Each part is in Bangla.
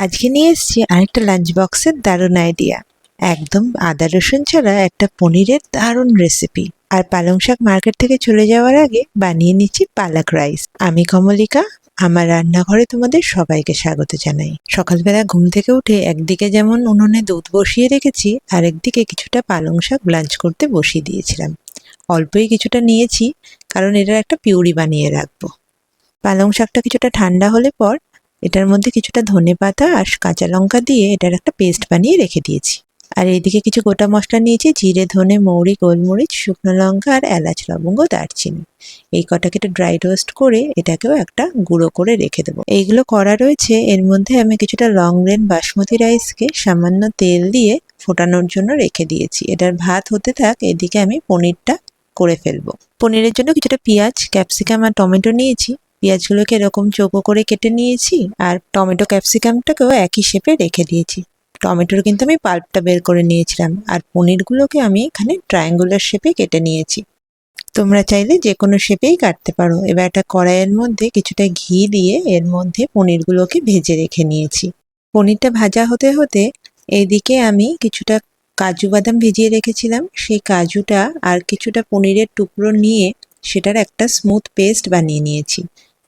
আজকে নিয়ে এসছি আরেকটা লাঞ্চ বক্সের দারুণ আইডিয়া একদম আদা রসুন ছাড়া একটা পনিরের দারুণ রেসিপি আর পালং শাক মার্কেট থেকে চলে যাওয়ার আগে বানিয়ে নিচ্ছি পালাক রাইস আমি কমলিকা, আমার রান্নাঘরে তোমাদের সবাইকে স্বাগত জানাই। সকালবেলা ঘুম থেকে উঠে একদিকে যেমন উনুনে দুধ বসিয়ে রেখেছি আর একদিকে কিছুটা পালং শাক লাঞ্চ করতে বসিয়ে দিয়েছিলাম। অল্পই কিছুটা নিয়েছি, কারণ এটার একটা পিউরি বানিয়ে রাখব। পালং শাকটা কিছুটা ঠান্ডা হলে পর এটার মধ্যে কিছুটা ধনে পাতা আর কাঁচা লঙ্কা দিয়ে এটার একটা পেস্ট বানিয়ে রেখে দিয়েছি। আর এইদিকে কিছু গোটা মশলা নিয়েছি, জিরে, ধনে, মৌরি, গোলমরিচ, শুকনো লঙ্কা আর এলাচ, লবঙ্গ, দারচিনি। এই কটাকে একটু ড্রাই রোস্ট করে এটাকেও একটা গুঁড়ো করে রেখে দেবো। এইগুলো করা রয়েছে, এর মধ্যে আমি কিছুটা লং রেন বাসমতি রাইসকে সামান্য তেল দিয়ে ফোটানোর জন্য রেখে দিয়েছি। এটার ভাত হতে থাক, এদিকে আমি পনিরটা করে ফেলব। পনিরের জন্য কিছুটা পেঁয়াজ, ক্যাপসিকাম আর টমেটো নিয়েছি। পেঁয়াজগুলোকে এরকম চৌকো করে কেটে নিয়েছি আর টমেটো ক্যাপসিকামটাকেও একই শেপে রেখে দিয়েছি। টমেটোর কিন্তু আমি পাল্পটা বের করে নিয়েছিলাম আর পনিরগুলোকে আমি এখানে ট্রায়াঙ্গুলার শেপে কেটে নিয়েছি। তোমরা চাইলে যে কোনো শেপেই কাটতে পারো। এবার একটা কড়াইয়ের মধ্যে কিছুটা ঘি দিয়ে এর মধ্যে পনিরগুলোকে ভেজে রেখে নিয়েছি। পনিরটা ভাজা হতে হতে এইদিকে আমি কিছুটা কাজু বাদাম ভিজিয়ে রেখেছিলাম। সেই কাজুটা আর কিছুটা পনিরের টুকরো নিয়ে সেটার একটা স্মুথ পেস্ট বানিয়ে নিয়েছি।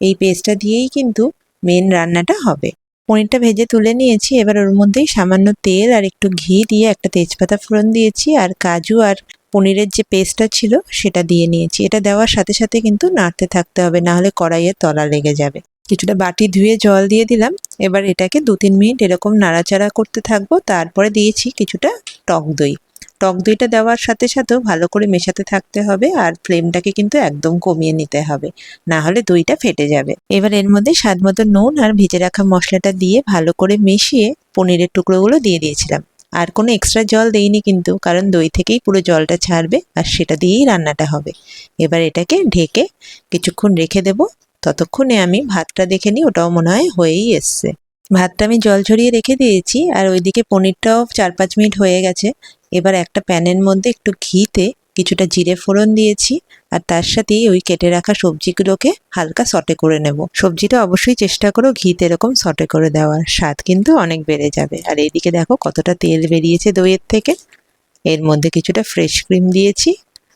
এই পেস্টটা দিয়েই কিন্তু মেন রান্নাটা হবে। পনিরটা ভেজে তুলে নিয়েছি, এবার ওর মধ্যেই সামান্য তেল আর একটু ঘি দিয়ে একটা তেজপাতা ফোড়ন দিয়েছি আর কাজু আর পনিরের যে পেস্টটা ছিল সেটা দিয়ে নিয়েছি। এটা দেওয়ার সাথে সাথে কিন্তু নাড়তে থাকতে হবে, না হলে কড়াইয়ের তলা লেগে যাবে। কিছুটা বাটি ধুয়ে জল দিয়ে দিলাম, এবার এটাকে দু তিন মিনিট এরকম নাড়াচাড়া করতে থাকব। তারপরে দিয়েছি কিছুটা টক দই। টক দইটা দেওয়ার সাথে সাথেও ভালো করে মেশাতে থাকতে হবে আর ফ্লেমটাকে কিন্তু একদম কমিয়ে নিতে হবে। না হলে দইটা ফেটে যাবে। এবার এর মধ্যে স্বাদ মতো নুন আর ভেজে রাখা মশলাটা দিয়ে ভালো করে মিশিয়ে পনিরের টুকরোগুলো দিয়ে দিয়েছিলাম। আর কোনো এক্সট্রা জল দেইনি কিন্তু, কারণ দই থেকেই পুরো জলটা ছাড়বে আর সেটা দিয়েই রান্নাটা হবে। এবার এটাকে ঢেকে কিছুক্ষণ রেখে দেব। ততক্ষণে আমি ভাতটা দেখে নিই, ওটাও মনে হয় হয়েই এসছে। ভাতটা আমি জল ঝরিয়ে রেখে দিয়েছি, আর ওইদিকে পনিরটাও চার পাঁচ মিনিট হয়ে গেছে। এবার একটা প্যানের মধ্যে একটু ঘিতে কিছুটা জিরে ফোড়ন দিয়েছি, আর তার সাথেই ওই কেটে রাখা সবজিগুলোকে হালকা সটে করে নেব। সবজিটা অবশ্যই চেষ্টা করো ঘিতে এরকম সটে করে দেওয়ার। স্বাদ কিন্তু অনেক বেড়ে যাবে। আর এইদিকে দেখো কতটা তেল বেরিয়েছে দইয়ের থেকে। এর মধ্যে কিছুটা ফ্রেশ ক্রিম দিয়েছি,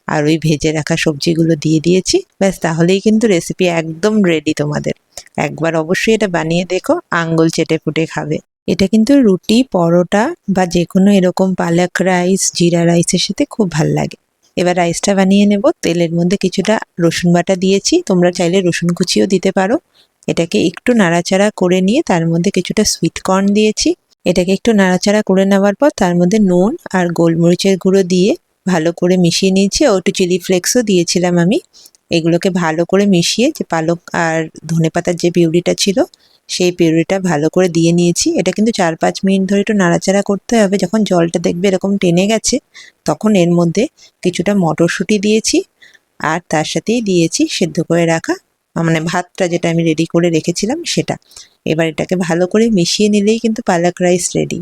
আর ওই ভেজে রাখা সবজিগুলো দিয়ে দিয়েছি। ব্যাস, তাহলেই কিন্তু রেসিপি একদম রেডি তোমাদের। একবার অবশ্যই এটা বানিয়ে দেখো, আঙ্গুল চেটে ফুটে খাবে। এটা কিন্তু রুটি, পরোটা বা যে কোনো এরকম পালক রাইস, জিরা রাইসের সাথে খুব ভালো লাগে। এবার রাইসটা বানিয়ে নেব। তেলের মধ্যে কিছুটা রসুন বাটা দিয়েছি। তোমরা চাইলে রসুন কুচিও দিতে পারো। এটাকে একটু নাড়াচাড়া করে নিয়ে তার মধ্যে কিছুটা সুইট কর্ন দিয়েছি। এটাকে একটু নাড়াচাড়া করে নেওয়ার পর তার মধ্যে নুন আর গোলমরিচের গুঁড়ো দিয়ে ভালো করে মিশিয়ে নিয়েছি। ও একটু চিলি ফ্লেক্সও দিয়েছিলাম আমি। এগুলোকে ভালো করে মিশিয়ে যে পালক আর ধনেপাতার যে পিউরিটা ছিল, সেই পিউরিটা ভালো করে দিয়ে নিয়েছি। এটা কিন্তু চার পাঁচ মিনিট ধরে একটু নাড়াচাড়া করতে হবে। যখন জলটা দেখবে এরকম টেনে গেছে, তখন এর মধ্যে কিছুটা মটরশুঁটি দিয়েছি আর তার সাথেই দিয়েছি সেদ্ধ করে রাখা মানে ভাতটা যেটা আমি রেডি করে রেখেছিলাম সেটা। এবার এটাকে ভালো করে মিশিয়ে নিলেই কিন্তু পালক রাইস রেডি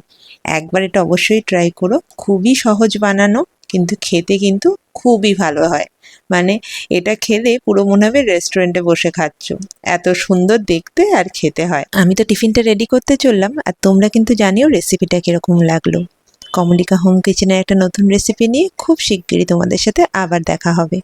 একবার এটা অবশ্যই ট্রাই করো। খুবই সহজ বানানো, কিন্তু খেতে কিন্তু খুবই ভালো হয়। মানে এটা খেলে পুরো মনে হবে রেস্টুরেন্টে বসে খাচ্ছ। এত সুন্দর দেখতে আর খেতে হয়। আমি তো টিফিনটা রেডি করতে চললাম, আর তোমরা কিন্তু জানিও রেসিপিটা কীরকম লাগল। কমলিকা হোম কিচেনের একটা নতুন রেসিপি নিয়ে খুব শিগগিরই তোমাদের সাথে আবার দেখা হবে।